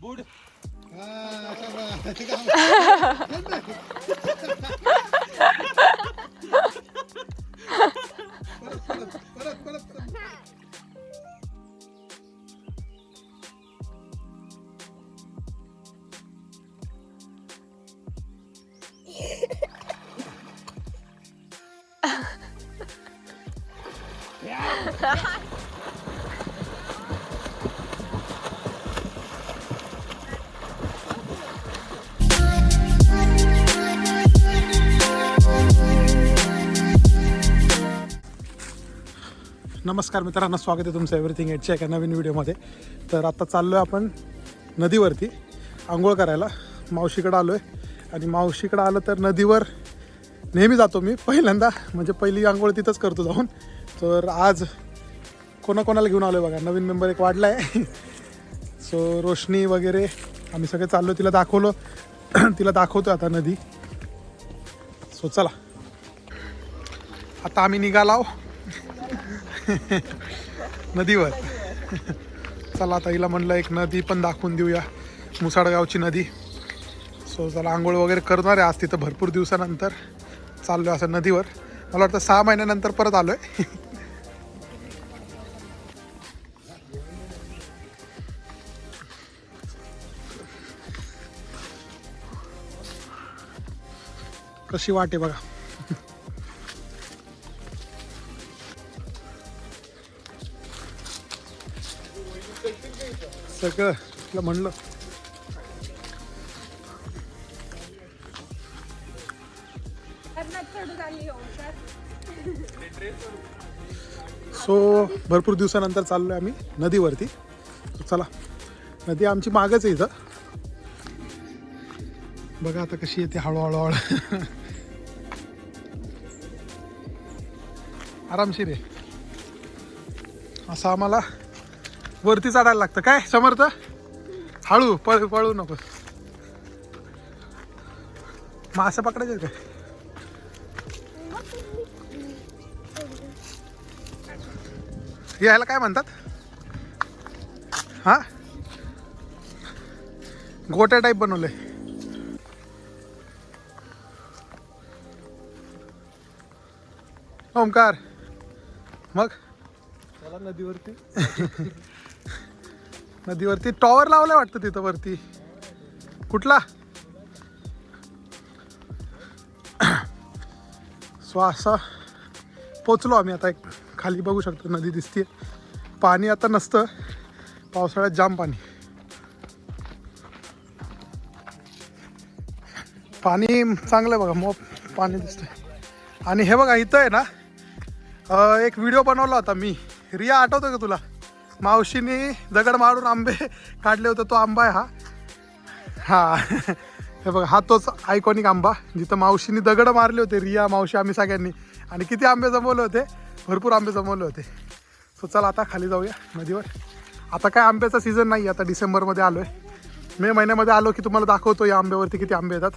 बुड हा, शाबास. परत, परत, परत, परत, नमस्कार मित्रांनो स्वागत आहे तुमचं एव्हरीथिंग एटच्या एका नवीन व्हिडिओमध्ये. तर आत्ता चाललो आहे आपण नदीवरती आंघोळ करायला. मावशीकडं आलो आहे आणि मावशीकडं आलं तर नदीवर नेहमी जातो मी. पहिल्यांदा म्हणजे पहिली आंघोळ तिथंच करतो जाऊन. तर आज कोणाकोणाला घेऊन आलो आहे बघा. नवीन मेंबर एक वाढला आहे सो रोशनी वगैरे आम्ही सगळे चाललो तिला दाखवलं. तिला दाखवतो आता नदी. सो चला. आता आम्ही निघालो नदीवर. चला आता हिला म्हणलं एक नदी पण दाखवून देऊया मुसाडगावची नदी. सो चला आंघोळ वगैरे करणार आहे आज तिथं भरपूर दिवसानंतर. चाललो असं नदीवर. मला वाटतं सहा महिन्यानंतर परत आलो आहे कशी वाटे बघा. सगळं तुला म्हणलं. सो भरपूर दिवसानंतर चाललो आहे आम्ही नदीवरती. चला. नदी आमची मागच आहे इथं. बघा आता कशी येते हळूहळू हळू आरामशीर आहे. असं आम्हाला वरती चढायला लागतं. काय? समर्थ? हळू पळ पळू नको. मासे पकडायचे काय यायला काय म्हणतात? हा? गोट्या टाईप बनवलंय. ओमकार मग? चला नदीवरती. नदीवरती टॉवर लावलाय वाटतं तिथं वरती. कुठला? सो असा पोचलो आम्ही आता एक खाली बघू शकतो नदी दिसते पाणी आता नसतं. पावसाळ्यात जाम पाणी. पाणी चांगलं आहे बघा मग पाणी दिसतंय. आणि हे बघा इथं आहे ना एक व्हिडिओ बनवला होता मी. रिया आठवतो का तुला? मावशीने दगड मारून आंबे काढले होते तो आंबा आहे हा. हा. हे बघा हा तोच आयकॉनिक आंबा. जिथं मावशीने दगड मारले होते रिया मावशी आम्ही सगळ्यांनी. आणि किती आंबे जमवले होते? भरपूर आंबे जमवले होते. सो चला आता खाली जाऊया नदीवर. आता काय आंब्याचा सीझन नाही आता डिसेंबरमध्ये आलो आहे मे महिन्यामध्ये आलो की तुम्हाला दाखवतो या आंब्यावरती किती आंबे येतात.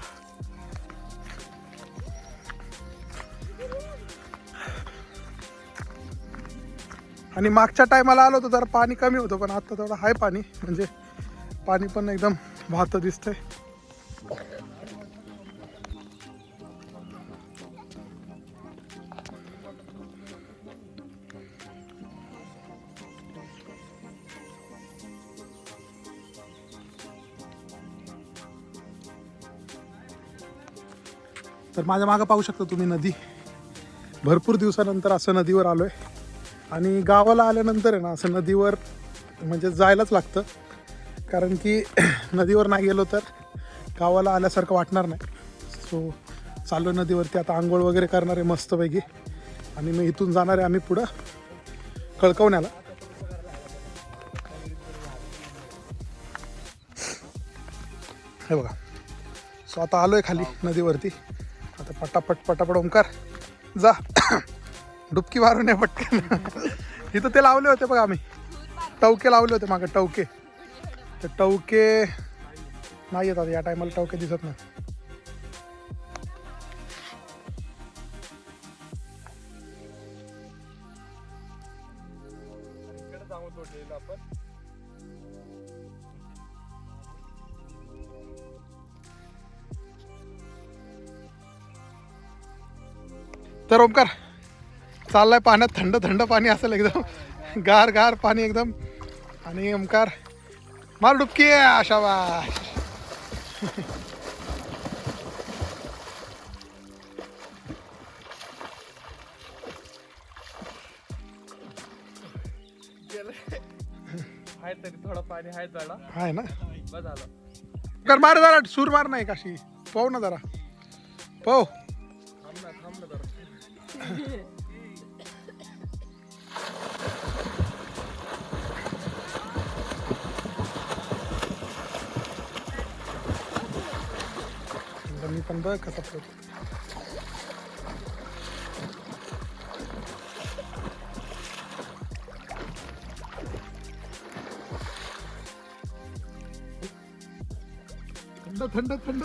आणि मागच्या टायमाला आलो होतो जरा पाणी कमी होतं पण आता थोडं आहे पाणी. म्हणजे पाणी पण एकदम वाहतं दिसतंय. तर माझ्या मागं पाहू शकता तुम्ही नदी. भरपूर दिवसानंतर असं नदीवर आलो आहे आणि गावाला आल्यानंतर आहे ना असं नदीवर म्हणजे जायलाच लागतं. कारण की नदीवर नाही गेलो तर गावाला आल्यासारखं वाटणार नाही. सो चाललो नदीवरती. आता आंघोळ वगैरे करणार आहे मस्तपैकी. आणि मग इथून जाणार आहे आम्ही पुढं कळकवण्याला. हे बघा. सो आता आलो आहे खाली नदीवरती. आता पटापट पटापट ओंकार. जा. डुबकी मारून आहे पटकन. इथं ते लावले होते बघा आम्ही. टवके लावले होते मागं टवके. तर टवके नाही येतात या टायमाला टवके दिसत नाही. तर ओमकार चाललाय पाण्यात थंड थंड पाणी असेल एकदम. गार गार पाणी एकदम. आणि ओमकार मार डुबकी आशाबाश आहे तरी थोडं पाणी आहे जरा. आहे ना? बस झालं ओमकार मार जरा सूर मार नाही काशी पाहू ना जरा. पाहू. मी पण बघ कसा पडतो थंड थंड थंड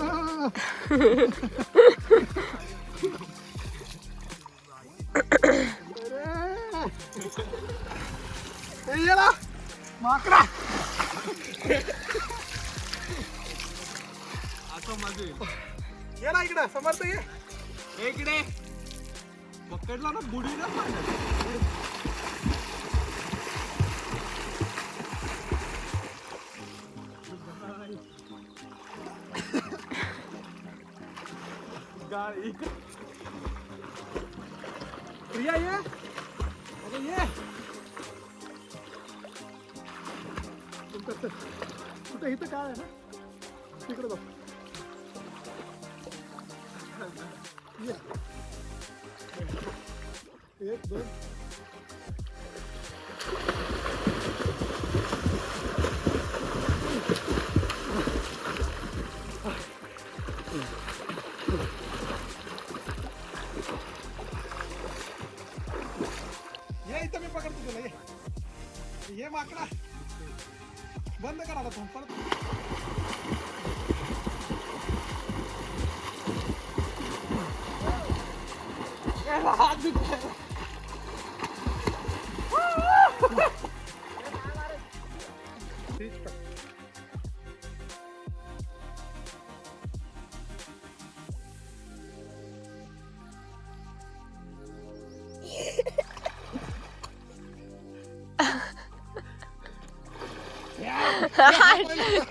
इकडं ये इकडे. पकडला ना बुडी ना प्रिया ये. अरे ये. कुठं इथं काय आहे ना? तिकडे बघ.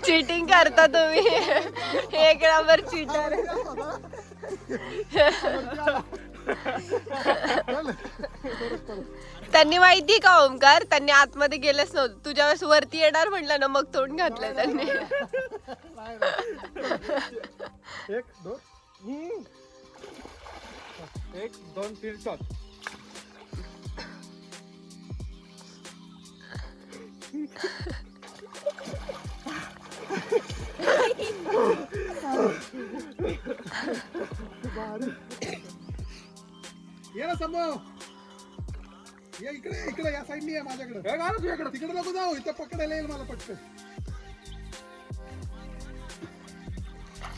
चिटिंग करता तुम्ही. एक नंबर चिटर त्यांनी माहिती का ओमकार? त्यांनी आतमध्ये गेलेच नव्हतं. तुझ्या वेळेस वरती येणार म्हटलं ना मग तोंड घातलं त्यांनी. एक दोन एक दोन तीन शॉट ये ना समोर ये इकडे इकडे या साईडनी आहे माझ्याकडे. तुझ्याकडे. तिकडे नको जाऊ. इथं पकडायला येईल मला पटकन.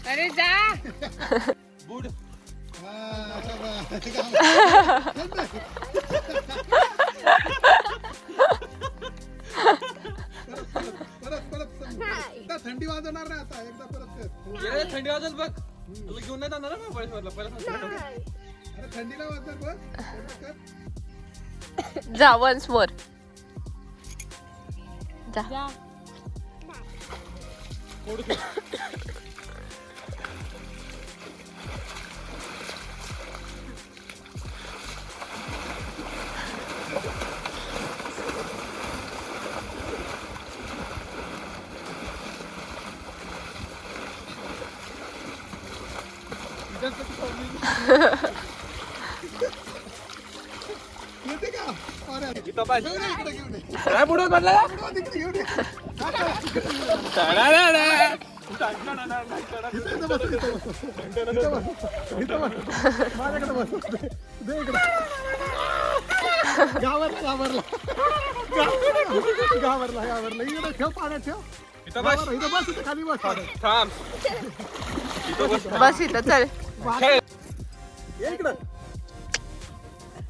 अरे जा. बुड. हा, शाबास. थंडी वाजवणार नाही आता एकदा परत थंडी वाजत बघ. तुला घेऊन नाही जाणार ना पहिला सांगतो. अरे थंडीला वाजणार बघ. परत कर. जा वन्स मोर. जा. येते का बस. इथं बस. इकडे ठेव पाण्यात ठेव इथं बस घाबरला. इथं बस इथं खाली बस पाण्यात. थांब इथं बस बस इथं चल. ये इकडं.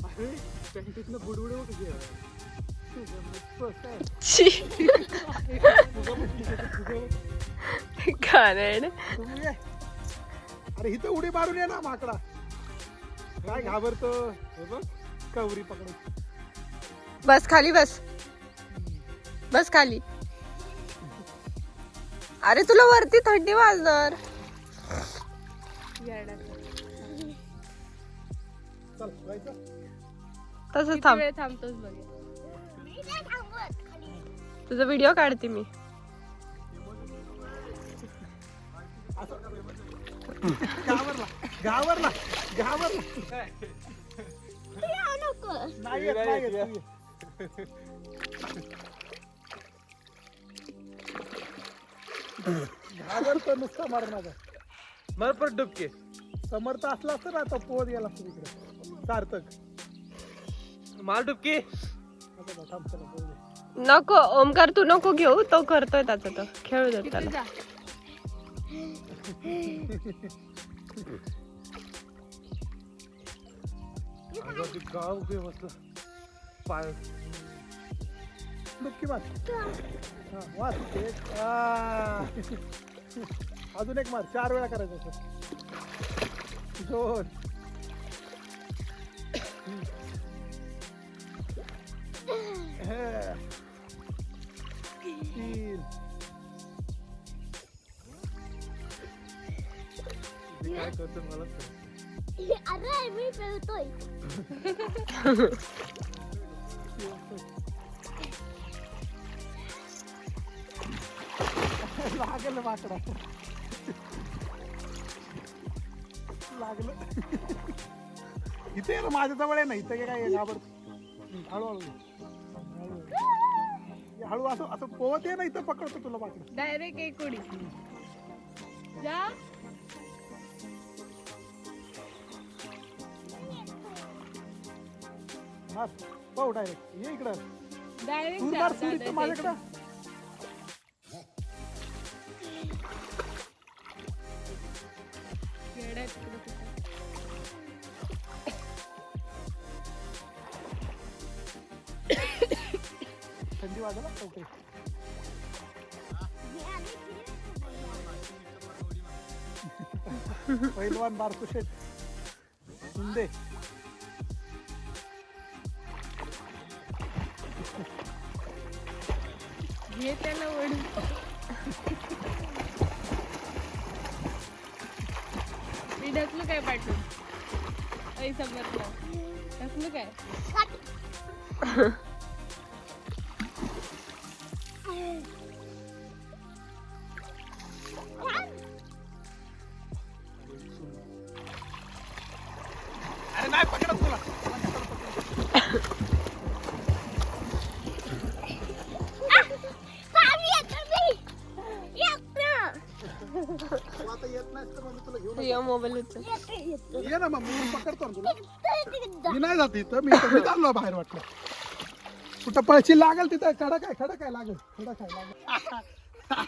अरे पॅन्टीतनं बुडबुड ये. अरे इथं उडी मारून ये ना माकडा. काय घाबरतो? हे बघ कवरी पकडून. बस खाली बस. बस खाली. अरे तुला वरती थंडी वाजणार. चल जायचं. तसं थांब. वेळ थांबतोच बघ. तुझा व्हिडिओ काढते मी. घाबरला घाबरला घाबरला नाही येत, नाही येत, नाही येत. घाबरतो नुसता मारण्याचा मर पण डुबके. समर्थ असला असतं ना आता पोहत गेला असतो तिकडे. सार्थक मार डुबकी आता बघ, थांब, चला, पोहू दे. नको ओमकार तू नको घेऊ तो करतोय त्याचा तो खेळू दे त्याला जा अगं ते गाव उभे बसलं पाय डुबकी मार हा, वाच. एक. आ. अजून एक मार चार वेळा करायचं असं. दोन हे. तीन ते काय करतो मला अरे मी पेवतोय लागलं माकडा लागलं इथे ना माझ्या जवळ आहे ना इथे काय घाबर हळूहळू ये. हळू असं असं पोहत ये ना इथं पकडतो तुला माकडं डायरेक्ट एक उडी. जा. पाहू डायरेक्ट ये इकडं. डायरेक्ट सूर जा मार सूर इथं दादा, माझ्याकडं. थंडी वाजायला चौटे पहिलवान बारकू शेट शिंदे. घे त्याला मी ढकलू काय पाठवून? पैसा बदला ढकलू काय? अरे नाही पकडत तुला तू आता येत नाहीस तर मग मी तुला घेऊन तुझ्या मोबाईल उचल ये ना मग मी पकडतो ना तुला. मी नाही जात इथं मी इथं- मी चाललो बाहेर वाटलं कुठं पळशी लागल तिथं? खडक आहे खडक आहे लागल खडक आहे लागल.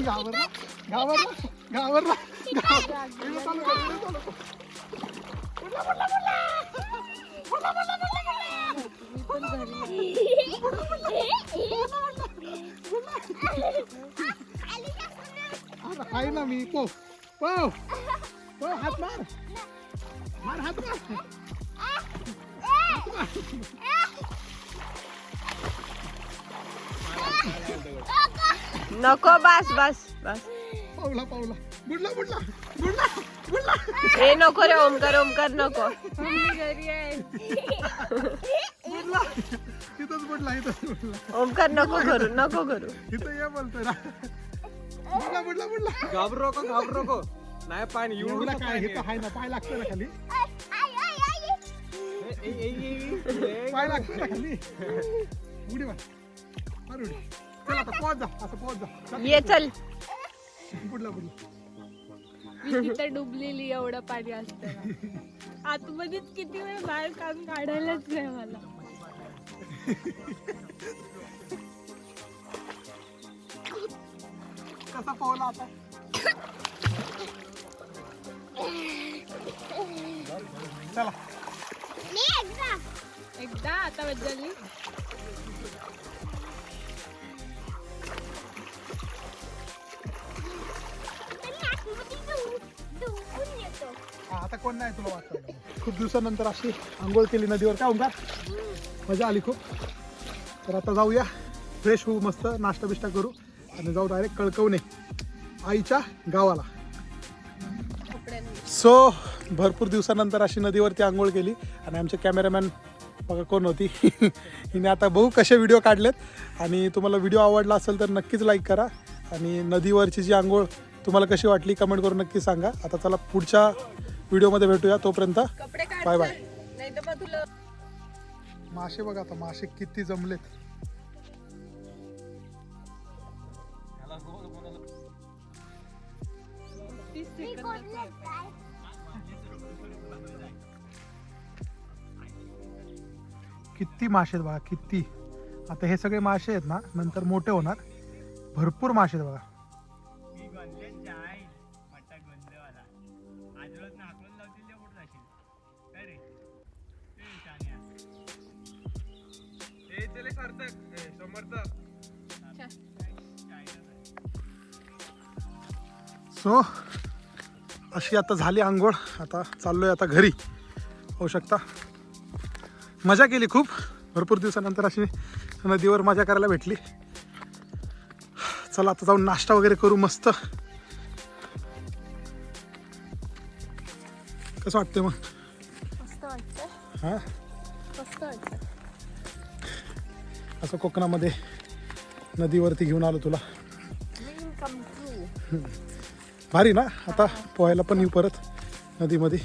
घाबरला घाबरला घाबरला आहे ना मी पो पो हात मार. मार हात मार. नको बस बस बस. पावला पावला. बुडला बुडला बुडला बुडला. ए नको रे ओमकार ओमकार नको मम्मी घरी आहे बुडला. तिथंच बुडला इथंच बुडला. ओमकार नको करू नको करू. इथं ये बोलतोय ना. बुडला बुडला बुडला. घाबरू नको घाबरू नको. नाही पाणी एवढा काय हे तर हाय ना पाय लागतोय ना खाली. पाय लागतोय ना खाली उडी मार मार उडी चल आता पोहोच जा असं पोहोच जा चल. ये चल. मी तिथं डुबलेली एवढं पाणी असतं. आतमध्येच किती वेळ बाहेर काम काढायलाच नाही मला. कसा पोहला आता? चला. आता बदलली. जाऊ कोण नाही तुला वाचवायला? खूप दिवसानंतर अशी आंघोळ केली नदीवर. काय ओंकार मजा आली खूप. तर आता जाऊया. फ्रेश होऊ मस्त. नाश्ता बिष्टा करू. आणि जाऊ डायरेक्ट कळकवणे. आईच्या गावाला. सो भरपूर दिवसानंतर अशी नदीवरती आंघोळ केली. आणि आमचे कॅमेरामॅन बघा कोण होती? हिने आता बघू कसे व्हिडिओ काढलेत. आणि तुम्हाला व्हिडिओ आवडला असेल तर नक्कीच लाईक करा. आणि नदीवरची जी आंघोळ तुम्हाला कशी वाटली कमेंट करून नक्की सांगा. आता चला पुढच्या व्हिडिओमध्ये भेटूया तोपर्यंत. बाय बाय मासे बघा आता मासे किती जमलेत. किती मासे आहेत बघा किती. आता हे सगळे मासे आहेत ना नंतर मोठे होणार. भरपूर मासे आहेत बघा. सो अशी आता झाली आंघोळ. आता चाललोय आता घरी. होऊ शकता? मजा केली खूप. भरपूर दिवसानंतर अशी नदीवर मजा करायला भेटली. चला आता जाऊन नाश्ता वगैरे करू मस्त. कसं वाटतंय मग? हां? असं कोकणामध्ये नदीवरती घेऊन आलो तुला. भारी ना? आता पोहायला पण येऊ परत नदीमध्ये.